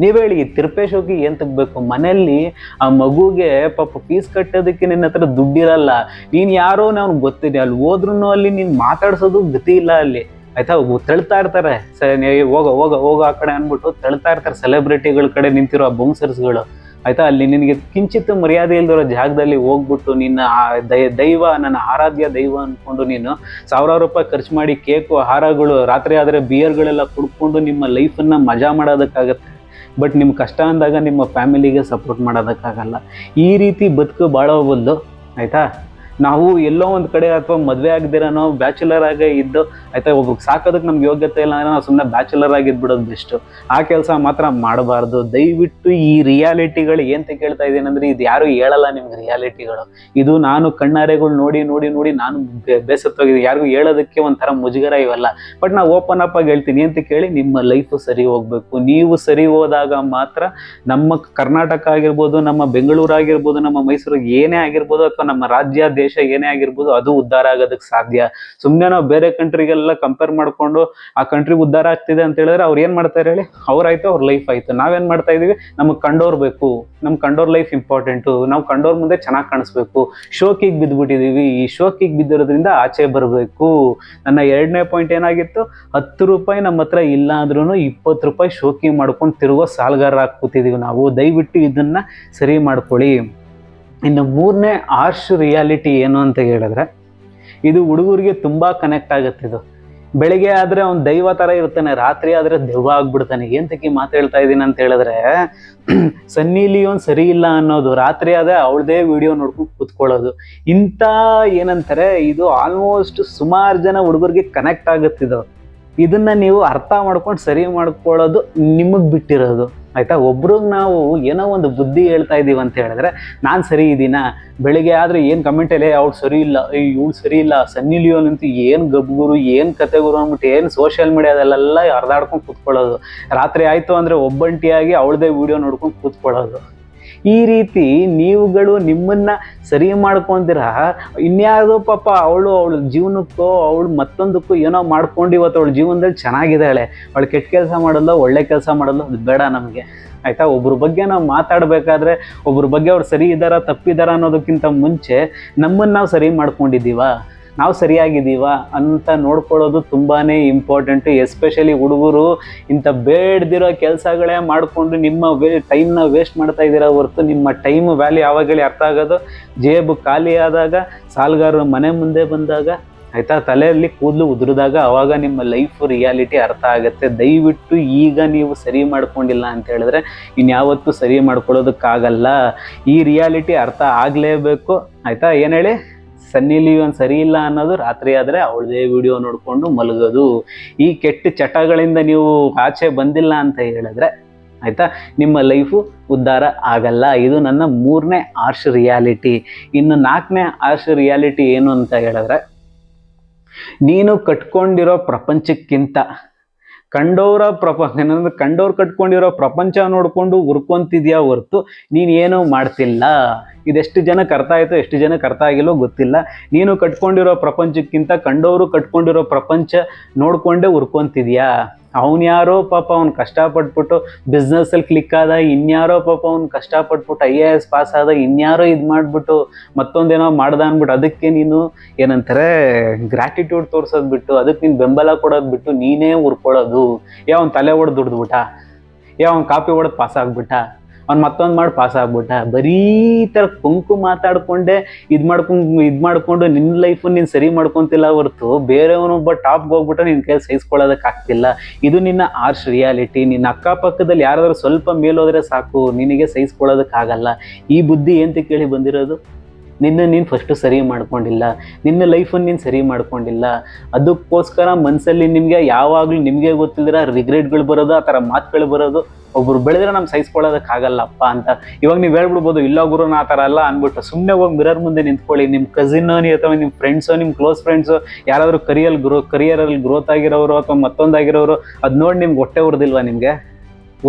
ನೀವ್ ಹೇಳಿ, ಈ ತಿರುಪೇಶೋಕಿ ಏನ್ ತೆಗ್ಬೇಕು? ಮನೆಯಲ್ಲಿ ಆ ಮಗುಗೆ ಪಾಪ ಫೀಸ್ ಕಟ್ಟೋದಕ್ಕೆ ನಿನ್ನ ಹತ್ರ ದುಡ್ಡಿರಲ್ಲ. ನೀನು ಯಾರೋ ಅವ್ನಿಗೆ ಗೊತ್ತಿದೆ. ಅಲ್ಲಿ ಹೋದ್ರೂ ಅಲ್ಲಿ ನೀನು ಮಾತಾಡ್ಸೋದು ಗತಿ ಇಲ್ಲ ಅಲ್ಲಿ. ಆಯ್ತಾ? ತಳ್ತಾ ಇರ್ತಾರೆ. ಸ ಹೋಗೋ, ಹೋಗ ಹೋಗ ಆ ಕಡೆ ಅಂದ್ಬಿಟ್ಟು ತಳ್ತಾ ಇರ್ತಾರೆ ಸೆಲೆಬ್ರಿಟಿಗಳ ಕಡೆ ನಿಂತಿರೋ ಆ ಬೌನ್ಸರ್ಸ್ಗಳು ಆಯ್ತಾ? ಅಲ್ಲಿ ನಿನಗೆ ಕಿಂಚಿತ್ತು ಮರ್ಯಾದೆ ಇಲ್ದಿರೋ ಜಾಗದಲ್ಲಿ ಹೋಗ್ಬಿಟ್ಟು ನಿನ್ನ ದೈವ, ನನ್ನ ಆರಾಧ್ಯ ದೈವ ಅನ್ಕೊಂಡು ನೀನು ಸಾವಿರಾರು ರೂಪಾಯಿ ಖರ್ಚು ಮಾಡಿ ಕೇಕು, ಹಾರಗಳು, ರಾತ್ರಿ ಆದರೆ ಬಿಯರ್ಗಳೆಲ್ಲ ಕುಡ್ಕೊಂಡು ನಿಮ್ಮ ಲೈಫನ್ನು ಮಜಾ ಮಾಡೋದಕ್ಕಾಗತ್ತೆ. ಬಟ್ ನಿಮ್ಮ ಕಷ್ಟ ಅಂದಾಗ ನಿಮ್ಮ ಫ್ಯಾಮಿಲಿಗೆ ಸಪೋರ್ಟ್ ಮಾಡೋದಕ್ಕಾಗಲ್ಲ. ಈ ರೀತಿ ಬದುಕು ಬಾಳೋ ಬಂದು ಆಯ್ತಾ? ನಾವು ಎಲ್ಲೋ ಒಂದು ಕಡೆ ಅಥವಾ ಮದುವೆ ಆಗದಿರೋನೋ ಬ್ಯಾಚುಲರ್ ಆಗೇ ಇದ್ದು, ಆಯ್ತಾ, ಒಬ್ಬ ಸಾಕೋದಕ್ಕೆ ನಮ್ಗೆ ಯೋಗ್ಯತೆ ಇಲ್ಲ ಅಂದ್ರೆ ನಾವು ಸುಮ್ಮನೆ ಬ್ಯಾಚುಲರ್ ಆಗಿದ್ಬಿಡೋದು ಬೆಸ್ಟು ಆ ಕೆಲಸ ಮಾತ್ರ ಮಾಡಬಾರ್ದು. ದಯವಿಟ್ಟು ಈ ರಿಯಾಲಿಟಿಗಳು ಏಂತ ಕೇಳ್ತಾ ಇದ್ದೀನಿ ಇದು ಯಾರು ಹೇಳಲ್ಲ ನಿಮ್ಗೆ ರಿಯಾಲಿಟಿಗಳು ಇದು ನಾನು ಕಣ್ಣಾರೆಗಳು ನೋಡಿ ನೋಡಿ ನೋಡಿ ನಾನು ಬೇಸತ್ತೋಗಿದೆ ಯಾರಿಗೂ ಹೇಳೋದಕ್ಕೆ ಒಂಥರ ಮುಜುಗರ ಇವೆಲ್ಲ. ಬಟ್ ನಾವು ಓಪನ್ ಅಪ್ ಆಗಿ ಹೇಳ್ತೀನಿ ಅಂತ ಕೇಳಿ ನಿಮ್ಮ ಲೈಫ್ ಸರಿ ಹೋಗ್ಬೇಕು. ನೀವು ಸರಿ ಹೋದಾಗ ಮಾತ್ರ ನಮ್ಮ ಕರ್ನಾಟಕ ಆಗಿರ್ಬೋದು, ನಮ್ಮ ಬೆಂಗಳೂರು ಆಗಿರ್ಬೋದು, ನಮ್ಮ ಮೈಸೂರು ಏನೇ ಆಗಿರ್ಬೋದು ಅಥವಾ ನಮ್ಮ ರಾಜ್ಯ ದೇಶ ಏನೇ ಆಗಿರ್ಬೋದು ಅದು ಉದ್ಧಾರ ಆಗೋದಕ್ಕೆ ಸಾಧ್ಯ. ಸುಮ್ಮನೆ ನಾವು ಬೇರೆ ಕಂಟ್ರಿಗೆಲ್ಲ ಕಂಪೇರ್ ಮಾಡ್ಕೊಂಡು ಆ ಕಂಟ್ರಿ ಉದ್ಧಾರ ಆಗ್ತಿದೆ ಅಂತ ಹೇಳಿದ್ರೆ ಅವ್ರು ಏನ್ ಮಾಡ್ತಾರೆ ಹೇಳಿ? ಅವ್ರಾಯ್ತು ಅವ್ರ ಲೈಫ್ ಆಯ್ತು. ನಾವೇನ್ ಮಾಡ್ತಾ ಇದೀವಿ ನಮಗೆ ಕಂಡೋರ್ ಬೇಕು. ನಮ್ ಕಂಡೋರ್ ಲೈಫ್ ಇಂಪಾರ್ಟೆಂಟು ನಾವು ಕಂಡೋರ್ ಮುಂದೆ ಚೆನ್ನಾಗಿ ಕಾಣಿಸ್ಬೇಕು. ಶೋಕಿಗೆ ಬಿದ್ಬಿಟ್ಟಿದೀವಿ. ಈ ಶೋಕಿಗೆ ಬಿದ್ದಿರೋದ್ರಿಂದ ಆಚೆ ಬರಬೇಕು. ನನ್ನ ಎರಡನೇ ಪಾಯಿಂಟ್ ಏನಾಗಿತ್ತು? ಹತ್ತು ರೂಪಾಯಿ ನಮ್ಮ ಹತ್ರ ಇಲ್ಲ ಇಪ್ಪತ್ತು ರೂಪಾಯಿ ಶೋಕಿ ಮಾಡ್ಕೊಂಡು ತಿರುಗೋ ಸಾಲಗಾರ ಕೂತಿದೀವಿ ನಾವು. ದಯವಿಟ್ಟು ಇದನ್ನ ಸರಿ ಮಾಡ್ಕೊಳ್ಳಿ. ಇನ್ನು ಮೂರನೇ ಆರ್ಶ್ ರಿಯಾಲಿಟಿ ಏನು ಅಂತ ಹೇಳಿದ್ರೆ, ಇದು ಹುಡುಗರಿಗೆ ತುಂಬ ಕನೆಕ್ಟ್ ಆಗುತ್ತೆ ಇದು. ಬೆಳಿಗ್ಗೆ ಆದರೆ ಅವ್ನು ದೈವ ಥರ ಇರ್ತಾನೆ, ರಾತ್ರಿ ಆದರೆ ದೆವ್ವ ಆಗ್ಬಿಡ್ತಾನೆ. ಏಂತಕ್ಕೆ ತಕ್ಕಿ ಮಾತು ಹೇಳ್ತಾ ಇದೀನಿ ಅಂತ ಹೇಳಿದ್ರೆ ಸನ್ನಿ ಲಿಯೋನ್ ಸರಿ ಇಲ್ಲ ಅನ್ನೋದು, ರಾತ್ರಿ ಆದರೆ ಅವಳದೇ ವಿಡಿಯೋ ನೋಡ್ಕೊಂಡು ಕೂತ್ಕೊಳ್ಳೋದು. ಇಂಥ ಏನಂತಾರೆ, ಇದು ಆಲ್ಮೋಸ್ಟ್ ಸುಮಾರು ಜನ ಹುಡುಗರಿಗೆ ಕನೆಕ್ಟ್ ಆಗುತ್ತಿದ್ದು ಇದನ್ನ ನೀವು ಅರ್ಥ ಮಾಡ್ಕೊಂಡು ಸರಿ ಮಾಡ್ಕೊಳ್ಳೋದು ನಿಮಗೆ ಬಿಟ್ಟಿರೋದು. ಆಯ್ತಾ? ಒಬ್ರಿಗೆ ನಾವು ಏನೋ ಒಂದು ಬುದ್ಧಿ ಹೇಳ್ತಾ ಇದೀವಿ ಅಂತ ಹೇಳಿದ್ರೆ, ನಾನು ಸರಿ ಇದ್ದೀನ ಬೆಳಿಗ್ಗೆ ಆದ್ರೆ ಏನು ಕಮೆಂಟಲ್ಲಿ ಅವ್ಳು ಸರಿ ಇಲ್ಲ. ಇವಳು ಸರಿ ಇಲ್ಲ. ಸನ್ನಿ ಲಿಯೋನ್ ಅಂತ ಏನು ಗಬ್ಗುರು, ಏನು ಕತೆ ಗುರು ಅಂದ್ಬಿಟ್ಟು ಏನು ಸೋಷಿಯಲ್ ಮೀಡಿಯಾದಲ್ಲೆಲ್ಲ ಹರಿದಾಡ್ಕೊಂಡು ಕೂತ್ಕೊಳ್ಳೋದು. ರಾತ್ರಿ ಆಯ್ತು ಅಂದ್ರೆ ಒಬ್ಬಂಟಿಯಾಗಿ ಅವಳದೇ ವಿಡಿಯೋ ನೋಡ್ಕೊಂಡು ಕೂತ್ಕೊಳ್ಳೋದು. ಈ ರೀತಿ ನೀವುಗಳು ನಿಮ್ಮನ್ನ ಸರಿ ಮಾಡ್ಕೊಂತೀರ. ಇನ್ಯಾವುದೋ ಪಾಪ ಅವಳು ಅವಳ ಜೀವನಕ್ಕೋ ಅವಳು ಮತ್ತೊಂದಕ್ಕೂ ಏನೋ ಮಾಡ್ಕೊಂಡು ಇವತ್ತು ಅವಳ ಜೀವನದಲ್ಲಿ ಚೆನ್ನಾಗಿದ್ದಾಳೆ. ಅವಳು ಕೆಟ್ಟ ಕೆಲಸ ಮಾಡಲ್ಲ, ಒಳ್ಳೆ ಕೆಲಸ ಮಾಡಲ್ಲ, ಅದು ಬೇಡ ನಮಗೆ. ಆಯಿತಾ? ಒಬ್ರ ಬಗ್ಗೆ ನಾವು ಮಾತಾಡಬೇಕಾದ್ರೆ, ಒಬ್ರ ಬಗ್ಗೆ ಅವ್ರು ಸರಿ ಇದ್ದಾರಾ ತಪ್ಪಿದಾರ ಅನ್ನೋದಕ್ಕಿಂತ ಮುಂಚೆ ನಮ್ಮನ್ನು ನಾವು ಸರಿ ಮಾಡ್ಕೊಂಡಿದ್ದೀವ? ನಾವು ಸರಿಯಾಗಿದ್ದೀವ ಅಂತ ನೋಡ್ಕೊಳ್ಳೋದು ತುಂಬಾ ಇಂಪಾರ್ಟೆಂಟು ಎಸ್ಪೆಷಲಿ ಹುಡುಗರು ಇಂಥ ಬೇಡ್ದಿರೋ ಕೆಲಸಗಳೇ ಮಾಡಿಕೊಂಡು ನಿಮ್ಮ ವೇ ಟೈಮ್ನ ವೇಸ್ಟ್ ಮಾಡ್ತಾ ಇದ್ದೀರಾ ಹೊರತು ನಿಮ್ಮ ಟೈಮ್ ವ್ಯಾಲ್ಯೂ ಯಾವಾಗ ಹೇಳಿ ಅರ್ಥ ಆಗೋದು? ಜೇಬು ಖಾಲಿ ಆದಾಗ, ಸಾಲುಗಾರರು ಮನೆ ಮುಂದೆ ಬಂದಾಗ, ಆಯಿತಾ? ತಲೆಯಲ್ಲಿ ಕೂದಲು ಉದುರಿದಾಗ ಅವಾಗ ನಿಮ್ಮ ಲೈಫ್ ರಿಯಾಲಿಟಿ ಅರ್ಥ ಆಗುತ್ತೆ. ದಯವಿಟ್ಟು ಈಗ ನೀವು ಸರಿ ಮಾಡ್ಕೊಂಡಿಲ್ಲ ಅಂತ ಹೇಳಿದ್ರೆ ಇನ್ಯಾವತ್ತೂ ಸರಿ ಮಾಡ್ಕೊಳ್ಳೋದಕ್ಕಾಗಲ್ಲ. ಈ ರಿಯಾಲಿಟಿ ಅರ್ಥ ಆಗಲೇಬೇಕು. ಆಯಿತಾ? ಏನು ಹೇಳಿ? ಸನ್ನಿ ಲಿಯೋನ್ ಸರಿ ಇಲ್ಲ ಅನ್ನೋದು ರಾತ್ರಿ ಆದರೆ ಅವಳದೇ ವಿಡಿಯೋ ನೋಡಿಕೊಂಡು ಮಲಗೋದು. ಈ ಕೆಟ್ಟ ಚಟಗಳಿಂದ ನೀವು ಆಚೆ ಬಂದಿಲ್ಲ ಅಂತ ಹೇಳಿದ್ರೆ ಆಯಿತಾ? ನಿಮ್ಮ ಲೈಫು ಉದ್ಧಾರ ಆಗಲ್ಲ. ಇದು ನನ್ನ ಮೂರನೇ ಆರ್ಷ್ ರಿಯಾಲಿಟಿ ಇನ್ನು ನಾಲ್ಕನೇ ಆರ್ಷ್ ರಿಯಾಲಿಟಿ ಏನು ಅಂತ ಹೇಳಿದ್ರೆ, ನೀನು ಕಟ್ಕೊಂಡಿರೋ ಪ್ರಪಂಚಕ್ಕಿಂತ ಕಂಡೋರ ಪ್ರಪ, ಏನಂದ್ರೆ ಕಂಡೋರ್ ಕಟ್ಕೊಂಡಿರೋ ಪ್ರಪಂಚ ನೋಡ್ಕೊಂಡು ಉರ್ಕೊಂತಿದ್ಯಾ ಹೊರ್ತು ನೀನು ಏನೂ ಮಾಡ್ತಿಲ್ಲ. ಇದೆಷ್ಟು ಜನಕ್ಕೆ ಅರ್ಥ ಆಯಿತು ಎಷ್ಟು ಜನಕ್ಕೆ ಅರ್ಥ ಆಗಿಲ್ಲೋ ಗೊತ್ತಿಲ್ಲ. ನೀನು ಕಟ್ಕೊಂಡಿರೋ ಪ್ರಪಂಚಕ್ಕಿಂತ ಕಂಡೋರು ಕಟ್ಕೊಂಡಿರೋ ಪ್ರಪಂಚ ನೋಡ್ಕೊಂಡೇ ಉರ್ಕೊಂತಿದ್ಯಾ ಅವನು ಯಾರೋ ಪಾಪ ಅವ್ನು ಕಷ್ಟಪಟ್ಬಿಟ್ಟು ಬಿಸ್ನೆಸ್ಸಲ್ಲಿ ಕ್ಲಿಕ್ ಆದ ಇನ್ಯಾರೋ ಪಾಪ ಅವ್ನು ಕಷ್ಟಪಟ್ಬಿಟ್ಟು ಐ ಎ ಎಸ್ ಪಾಸ್ ಆದ ಇನ್ಯಾರೋ ಇದು ಮಾಡಿಬಿಟ್ಟು ಮತ್ತೊಂದೇನೋ ಮಾಡ್ದ ಅಂದ್ಬಿಟ್ಟು ಅದಕ್ಕೆ ನೀನು ಏನಂತಾರೆ ಗ್ರ್ಯಾಟಿಟ್ಯೂಡ್ ತೋರ್ಸೋದು ಬಿಟ್ಟು, ಅದಕ್ಕೆ ನೀನು ಬೆಂಬಲ ಕೊಡೋದು ಬಿಟ್ಟು ನೀನೇ ಉರ್ಕೊಳ್ಳೋದು. ಯಾವ ಅವ್ನು ತಲೆ ಹೊಡೆದು ದುಡ್ದ್ಬಿಟ್ಟ ಯಾವ ಅವ್ನು ಕಾಪಿ ಹೊಡೆದು ಪಾಸ್ ಆಗ್ಬಿಟ್ಟ. ಅವ್ನು ಮತ್ತೊಂದು ಮಾಡಿ ಪಾಸ್ ಆಗ್ಬಿಟ್ಟ. ಬರೀ ಥರ ಕುಂಕು ಮಾತಾಡ್ಕೊಂಡೆ ಇದು ಮಾಡ್ಕೊಂಡು ಇದು ಮಾಡ್ಕೊಂಡು ನಿನ್ನ ಲೈಫು ನೀನು ಸರಿ ಮಾಡ್ಕೊಂತಿಲ್ಲ ಹೊರತು ಬೇರೆಯವನೊಬ್ಬ ಟಾಪ್ಗೆ ಹೋಗ್ಬಿಟ್ಟು ನಿನ್ನ ಕೈ ಸಹಿಸ್ಕೊಳ್ಳೋದಕ್ಕಾಗ್ತಿಲ್ಲ ಇದು ನಿನ್ನ ಆರ್ಶ್ ರಿಯಾಲಿಟಿ ನಿನ್ನ ಅಕ್ಕಪಕ್ಕದಲ್ಲಿ ಯಾರಾದರೂ ಸ್ವಲ್ಪ ಮೇಲೋದ್ರೆ ಸಾಕು, ನಿನಗೆ ಸಹಿಸ್ಕೊಳ್ಳೋದಕ್ಕಾಗಲ್ಲ ಈ ಬುದ್ಧಿ ಎಂತ ಕೇಳಿ ಬಂದಿರೋದು? ನಿನ್ನ ನೀನು ಫಸ್ಟು ಸರಿ ಮಾಡ್ಕೊಂಡಿಲ್ಲ, ನಿನ್ನ ಲೈಫನ್ನು ನೀನು ಸರಿ ಮಾಡ್ಕೊಂಡಿಲ್ಲ, ಅದಕ್ಕೋಸ್ಕರ ಮನಸ್ಸಲ್ಲಿ ನಿಮಗೆ ಯಾವಾಗಲೂ ನಿಮಗೆ ಗೊತ್ತಿದ್ರೆ ರಿಗ್ರೆಟ್ಗಳು ಬರೋದು, ಆ ಥರ ಮಾತುಗಳು ಬರೋದು, ಒಬ್ರು ಬೆಳೆದ್ರೆ ನಮ್ಮ ಸಹಿಸ್ಕೊಳ್ಳೋದಕ್ಕಾಗಲ್ಲಪ್ಪ ಅಂತ. ಇವಾಗ ನೀವು ಹೇಳ್ಬಿಡ್ಬೋದು, ಇಲ್ಲ ಗುರು ನಾ ಆ ಥರ ಅಲ್ಲ ಅಂದ್ಬಿಟ್ಟು ಸುಮ್ಮನೆ ಹೋಗಿ ಮಿರರ್ ಮುಂದೆ ನಿಂತ್ಕೊಳ್ಳಿ ನಿಮ್ಮ ಕಸಿನ್ ಅಥವಾ ನಿಮ್ಮ ಫ್ರೆಂಡ್ಸು ನಿಮ್ಮ ಕ್ಲೋಸ್ ಫ್ರೆಂಡ್ಸು ಯಾರಾದರೂ ಕರಿಯಲ್ ಗ್ರೋ ಕರಿಯರಲ್ಲಿ ಗ್ರೋತ್ ಆಗಿರೋರು ಅಥವಾ ಮತ್ತೊಂದಾಗಿರೋರು, ಅದು ನೋಡಿ ನಿಮ್ಗೆ ಹೊಟ್ಟೆ ಉರ್ದಿಲ್ವಾ ನಿಮಗೆ?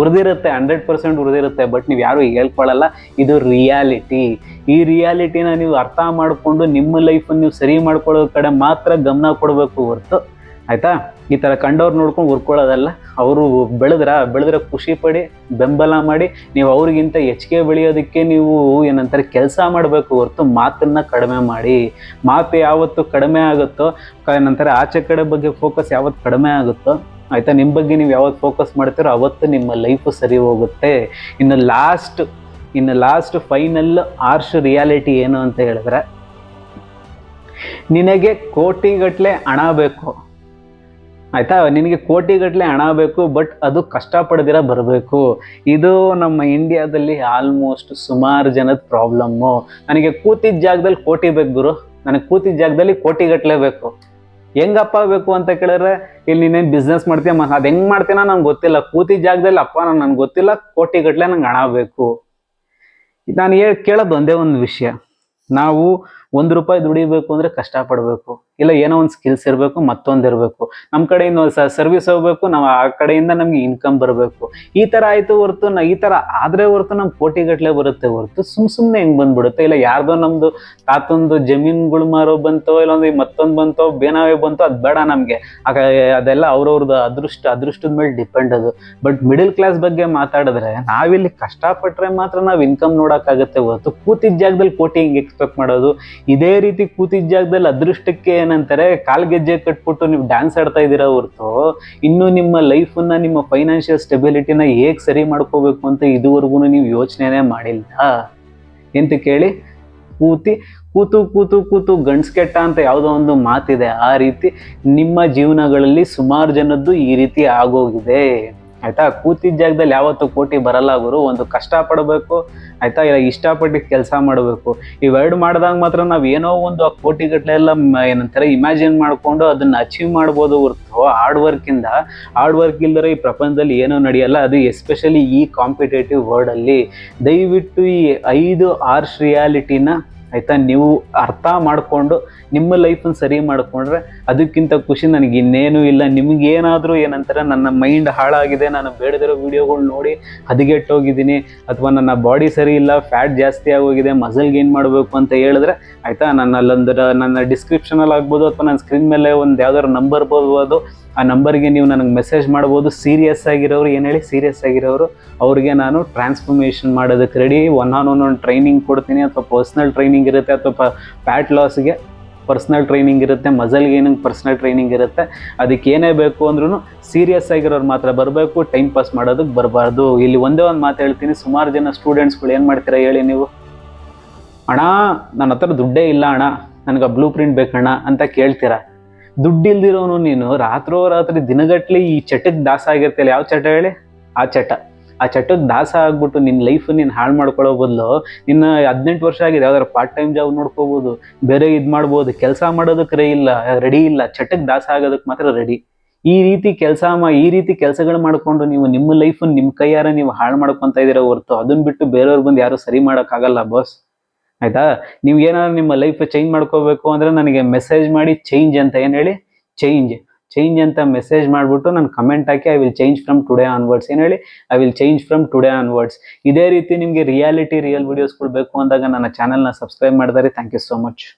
ಉರಿದಿರುತ್ತೆ, ಹಂಡ್ರೆಡ್ ಪರ್ಸೆಂಟ್ ಉರಿದಿರುತ್ತೆ ಬಟ್ ನೀವು ಯಾರು ಹೇಳ್ಕೊಳ್ಳಲ್ಲ ಇದು ರಿಯಾಲಿಟಿ ಈ ರಿಯಾಲಿಟಿನ ನೀವು ಅರ್ಥ ಮಾಡಿಕೊಂಡು ನಿಮ್ಮ ಲೈಫನ್ನು ನೀವು ಸರಿ ಮಾಡ್ಕೊಳ್ಳೋ ಕಡೆ ಮಾತ್ರ ಗಮನ ಕೊಡಬೇಕು ಹೊರತು, ಆಯ್ತಾ? ಈ ಥರ ಕಂಡವ್ರು ನೋಡ್ಕೊಂಡು ಉರ್ಕೊಳ್ಳೋದಲ್ಲ, ಅವರು ಬೆಳೆದ್ರ? ಬೆಳೆದ್ರೆ ಖುಷಿ ಪಡಿ, ಬೆಂಬಲ ಮಾಡಿ, ನೀವು ಅವ್ರಿಗಿಂತ ಹೆಚ್ಚಿಗೆ ಬೆಳೆಯೋದಕ್ಕೆ ನೀವು ಏನಂತಾರೆ, ಕೆಲಸ ಮಾಡಬೇಕು ಹೊರತು ಮಾತನ್ನು ಕಡಿಮೆ ಮಾಡಿ. ಮಾತು ಯಾವತ್ತು ಕಡಿಮೆ ಆಗುತ್ತೋ, ಏನಂತಾರೆ, ಆಚೆ ಕಡೆ ಬಗ್ಗೆ ಫೋಕಸ್ ಯಾವತ್ತು ಕಡಿಮೆ ಆಗುತ್ತೋ ಆಯ್ತಾ? ನಿಮ್ಮ ಬಗ್ಗೆ ನೀವು ಯಾವತ್ತು ಫೋಕಸ್ ಮಾಡ್ತೀರೋ ಅವತ್ತು ನಿಮ್ಮ ಲೈಫು ಸರಿ ಹೋಗುತ್ತೆ. ಇನ್ನು ಲಾಸ್ಟ್ ಇನ್ನು ಲಾಸ್ಟ್ ಫೈನಲ್ ಆರ್ಶ್ ರಿಯಾಲಿಟಿ ಏನು ಅಂತ ಹೇಳಿದ್ರೆ, ನಿನಗೆ ಕೋಟಿಗಟ್ಟಲೆ ಹಣ ಬೇಕು. ಆಯ್ತಾ? ನಿನಗೆ ಕೋಟಿಗಟ್ಟಲೆ ಹಣ ಬೇಕು ಬಟ್ ಅದು ಕಷ್ಟಪಡ್ದಿರ ಬರಬೇಕು. ಇದು ನಮ್ಮ ಇಂಡಿಯಾದಲ್ಲಿ ಆಲ್ಮೋಸ್ಟ್ ಸುಮಾರು ಜನದ ಪ್ರಾಬ್ಲಮ್ಮು ನನಗೆ ಕೂತಿದ್ದ ಜಾಗದಲ್ಲಿ ಕೋಟಿ ಬೇಕು ಗುರು. ನನಗೆ ಕೂತಿದ್ದ ಜಾಗದಲ್ಲಿ ಕೋಟಿಗಟ್ಟಲೆ ಬೇಕು. ಹೆಂಗಪ್ಪ ಬೇಕು ಅಂತ ಕೇಳಿದ್ರೆ, ಇಲ್ಲಿ ನೀನೇನು ಬಿಸ್ನೆಸ್ ಮಾಡ್ತೀಯ ಮ- ಅದ್ ಹೆಂಗ್ ಮಾಡ್ತೀನ ನಂಗೆ ಗೊತ್ತಿಲ್ಲ. ಕೂತಿ ಜಾಗದಲ್ಲಿ ಅಪ್ಪ ನಾನು ನನ್ಗೆ ಗೊತ್ತಿಲ್ಲ ಕೋಟಿಗಟ್ಟಲೆ ನಂಗೆ ಹಣ ಬೇಕು. ನಾನು ಹೇಳಿ ಕೇಳೋದು ಒಂದೇ ಒಂದು ವಿಷಯ. ನಾವು ಒಂದು ರೂಪಾಯಿ ದುಡಿಬೇಕು ಅಂದ್ರೆ ಕಷ್ಟಪಡಬೇಕು. ಇಲ್ಲ ಏನೋ ಒಂದು ಸ್ಕಿಲ್ಸ್ ಇರಬೇಕು, ಮತ್ತೊಂದು ಇರಬೇಕು. ನಮ್ಮ ಕಡೆಯಿಂದ ಸರ್ವಿಸ್ ಹೋಗ್ಬೇಕು, ನಾವು ಆ ಕಡೆಯಿಂದ ನಮ್ಗೆ ಇನ್ಕಮ್ ಬರಬೇಕು. ಈ ತರ ಆಯ್ತು ಹೊರ್ತು ನಾ ಈ ತರ ಆದ್ರೆ ಹೊರ್ತು ನಮ್ ಕೋಟಿಗಟ್ಟಲೆ ಬರುತ್ತೆ ಹೊರ್ತು ಸುಮ್ ಸುಮ್ನೆ ಹೆಂಗ್ ಬಂದ್ಬಿಡುತ್ತೆ. ಇಲ್ಲ ಯಾರ್ದೋ ನಮ್ದು ತಾತಂದು ಜಮೀನ್ಗಳು ಮಾರೋ ಬಂತೋ ಇಲ್ಲ ಒಂದು ಮತ್ತೊಂದು ಬಂತೋ, ಬೇನಾವೇ ಬಂತೋ, ಅದ್ ಬೇಡ ನಮ್ಗೆ. ಅದೆಲ್ಲ ಅವ್ರವ್ರದ್ದು ಅದೃಷ್ಟ, ಅದೃಷ್ಟದ ಮೇಲೆ ಡಿಪೆಂಡ್ ಅದು. ಬಟ್ ಮಿಡಲ್ ಕ್ಲಾಸ್ ಬಗ್ಗೆ ಮಾತಾಡಿದ್ರೆ ನಾವಿಲ್ಲಿ ಕಷ್ಟಪಟ್ರೆ ಮಾತ್ರ ನಾವು ಇನ್ಕಮ್ ನೋಡೋಕ್ಕಾಗುತ್ತೆ ಹೊರತು. ಕೂತಿದ್ದ ಜಾಗದಲ್ಲಿ ಕೋಟಿ ಹಿಂಗೆ ಎಕ್ಸ್ಪೆಕ್ಟ್ ಮಾಡೋದು? ಇದೇ ರೀತಿ ಕೂತಿದ್ದ ಜಾಗದಲ್ಲಿ ಅದೃಷ್ಟಕ್ಕೆ ಏನಂತಾರೆ ಕಾಲ್ಗೆಜ್ಜೆ ಕಟ್ಬಿಟ್ಟು ನೀವು ಡ್ಯಾನ್ಸ್ ಆಡ್ತಾ ಇದ್ದೀರಾ ಹೊರತು, ಇನ್ನು ನಿಮ್ಮ ಲೈಫನ್ನ ನಿಮ್ಮ ಫೈನಾನ್ಷಿಯಲ್ ಸ್ಟೆಬಿಲಿಟಿನ ಹೇಗೆ ಸರಿ ಮಾಡ್ಕೋಬೇಕು ಅಂತ ಇದುವರೆಗೂ ನೀವು ಯೋಚನೆನೇ ಮಾಡಿಲ್ಲ. ಎಂತ ಕೇಳಿ? ಕೂತಿ, ಕೂತು ಕೂತು ಕೂತು ಗಂಡ್ಸ್ ಕೆಟ್ಟ ಅಂತ ಯಾವುದೋ ಒಂದು ಮಾತಿದೆ. ಆ ರೀತಿ ನಿಮ್ಮ ಜೀವನಗಳಲ್ಲಿ ಸುಮಾರು ಜನದ್ದು ಈ ರೀತಿ ಆಗೋಗಿದೆ. ಆಯ್ತಾ? ಕೂತಿದ್ದ ಜಾಗದಲ್ಲಿ ಯಾವತ್ತೂ ಕೋಟಿ ಬರಲ್ಲ ಗುರು. ಒಂದು ಕಷ್ಟ ಪಡಬೇಕು, ಆಯ್ತಾ? ಇಲ್ಲ ಇಷ್ಟಪಟ್ಟು ಕೆಲಸ ಮಾಡಬೇಕು. ಇವೆರಡು ಮಾಡಿದಾಗ ಮಾತ್ರ ನಾವು ಏನೋ ಒಂದು ಆ ಎಲ್ಲ ಏನಂತಾರೆ ಇಮ್ಯಾಜಿನ್ ಮಾಡ್ಕೊಂಡು ಅದನ್ನ ಅಚೀವ್ ಮಾಡ್ಬೋದು ಹೊರತು ಹಾರ್ಡ್ ವರ್ಕಿಂದ ಹಾರ್ಡ್ ವರ್ಕ್ ಇಲ್ದರೆ ಈ ಪ್ರಪಂಚದಲ್ಲಿ ಏನೂ ನಡೆಯಲ್ಲ. ಅದು ಎಸ್ಪೆಷಲಿ ಈ ಕಾಂಪಿಟೇಟಿವ್ ವರ್ಲ್ಡಲ್ಲಿ ದಯವಿಟ್ಟು ಈ ಐದು ಆರ್ಸ್ ರಿಯಾಲಿಟಿನ ಆಯ್ತಾ? ನೀವು ಅರ್ಥ ಮಾಡಿಕೊಂಡು ನಿಮ್ಮ ಲೈಫನ್ನು ಸರಿ ಮಾಡಿಕೊಂಡ್ರೆ ಅದಕ್ಕಿಂತ ಖುಷಿ ನನಗೆ ಇನ್ನೇನೂ ಇಲ್ಲ. ನಿಮಗೇನಾದರೂ ಏನಂತಾರೆ, ನನ್ನ ಮೈಂಡ್ ಹಾಳಾಗಿದೆ, ನಾನು ಬೇಡದಿರೋ ವಿಡಿಯೋಗಳು ನೋಡಿ ಹದಗೆಟ್ಟೋಗಿದ್ದೀನಿ, ಅಥವಾ ನನ್ನ ಬಾಡಿ ಸರಿ ಇಲ್ಲ ಫ್ಯಾಟ್ ಜಾಸ್ತಿ ಆಗೋಗಿದೆ ಮಸಲ್ ಗೇನ್ ಮಾಡಬೇಕು ಅಂತ ಹೇಳಿದ್ರೆ ಆಯಿತಾ? ನನ್ನ ಅಲ್ಲೊಂದು ನನ್ನ ಡಿಸ್ಕ್ರಿಪ್ಷನಲ್ಲಿ ಆಗ್ಬೋದು ಅಥವಾ ನನ್ನ ಸ್ಕ್ರೀನ್ ಮೇಲೆ ಒಂದು ಯಾವ್ದಾದ್ರು ನಂಬರ್ ಬರ್ಬೋದು ಆ ನಂಬರ್ಗೆ ನೀವು ನನಗೆ ಮೆಸೇಜ್ ಮಾಡ್ಬೋದು. ಸೀರಿಯಸ್ ಆಗಿರೋರು ಏನು ಹೇಳಿ ಸೀರಿಯಸ್ ಆಗಿರೋರು, ಅವ್ರಿಗೆ ನಾನು ಟ್ರಾನ್ಸ್ಫಾರ್ಮೇಷನ್ ಮಾಡೋದಕ್ಕೆ ready one on one one training ಕೊಡ್ತೀನಿ. ಅಥವಾ ಪರ್ಸ್ನಲ್ ಟ್ರೈನಿಂಗ್ ಇರುತ್ತೆ, ಅಥವಾ ಫ್ಯಾಟ್ ಲಾಸ್ಗೆ ಪರ್ಸ್ನಲ್ ಟ್ರೈನಿಂಗ್ ಇರುತ್ತೆ ಮಸಲ್ಗೆ ಏನಂಗೆ ಪರ್ಸ್ನಲ್ ಟ್ರೈನಿಂಗ್ ಇರುತ್ತೆ. ಅದಕ್ಕೆ ಏನೇ ಬೇಕು ಅಂದ್ರೂ ಸೀರಿಯಸ್ ಆಗಿರೋರು ಮಾತ್ರ ಬರಬೇಕು. ಟೈಮ್ ಪಾಸ್ ಮಾಡೋದಕ್ಕೆ ಬರಬಾರ್ದು. ಇಲ್ಲಿ ಒಂದೇ ಒಂದು ಮಾತು ಹೇಳ್ತೀನಿ. ಸುಮಾರು ಜನ ಸ್ಟೂಡೆಂಟ್ಸ್ಗಳು ಏನು ಮಾಡ್ತೀರಾ ಹೇಳಿ ನೀವು? ಅಣ್ಣ ನನ್ನ ಹತ್ರ ದುಡ್ಡೇ ಇಲ್ಲ ಅಣ್ಣ. ನನಗೆ ಬ್ಲೂ ಪ್ರಿಂಟ್ ಬೇಕಣ್ಣ ಅಂತ ಕೇಳ್ತೀರಾ? ದುಡ್ಡಿಲ್ದಿರೋನು ನೀನು ರಾತ್ರೋ ರಾತ್ರಿ ದಿನಗಟ್ಲೆ ಈ ಚಟದ ದಾಸ ಆಗಿರ್ತಿಲ್ಲ ಯಾವ ಚಟ ಹೇಳಿ? ಆ ಚಟ. ಆ ಚಟದ ದಾಸ ಆಗ್ಬಿಟ್ಟು ನಿನ್ನ ಲೈಫ್ ನೀನು ಹಾಳು ಮಾಡ್ಕೊಳ್ಳೋ ಬದಲು ನಿನ್ನ ಹದಿನೆಂಟು ವರ್ಷ ಆಗಿದೆ, ಯಾವ್ದಾರು ಪಾರ್ಟ್ ಟೈಮ್ ಜಾಬ್ ನೋಡ್ಕೋಬೋದು, ಬೇರೆ ಇದು ಮಾಡ್ಬೋದು, ಕೆಲಸ ಮಾಡೋದಕ್ಕೆ ರೇ ಇಲ್ಲ ರೆಡಿ ಇಲ್ಲ ಚಟಕ್ಕೆ ದಾಸ ಆಗೋದಕ್ಕೆ ಮಾತ್ರ ರೆಡಿ ಈ ರೀತಿ ಕೆಲಸ ಈ ರೀತಿ ಕೆಲಸಗಳು ಮಾಡ್ಕೊಂಡು ನೀವು ನಿಮ್ಮ ಲೈಫ್ ನಿಮ್ಮ ಕೈಯಾರ ನೀವು ಹಾಳು ಮಾಡ್ಕೊತಾ ಇದೀರ ಹೊರತು ಅದನ್ನ ಬಿಟ್ಟು ಬೇರೆಯವ್ರು ಬಂದು ಯಾರು ಸರಿ ಮಾಡೋಕ್ಕಾಗಲ್ಲ ಬಾಸ್ ಆಯ್ತಾ? ನೀವು ಏನಾದ್ರು ನಿಮ್ಮ ಲೈಫ್ ಚೇಂಜ್ ಮಾಡ್ಕೋಬೇಕು ಅಂದ್ರೆ ನನಗೆ ಮೆಸೇಜ್ ಮಾಡಿ ಚೇಂಜ್ ಅಂತ ಏನು ಹೇಳಿ? ಚೇಂಜ್ ಚೇಂಜ್ ಅಂತ ಮೆಸೇಜ್ ಮಾಡಿಬಿಟ್ಟು ನಾನು comment hockey I will change from today onwards ಏನು ಹೇಳಿ? I will change from today onwards ಇದೇ ರೀತಿ ನಿಮಗೆ ರಿಯಾಲಿಟಿ ರಿಯಲ್ ವಿಡಿಯೋಸ್ಗಳು ಬೇಕು ಅಂದಾಗ ನನ್ನ ಚಾನಲ್ನ ಸಬ್ಸ್ಕ್ರೈಬ್ ಮಾಡಿದಾರೆ. Thank you so much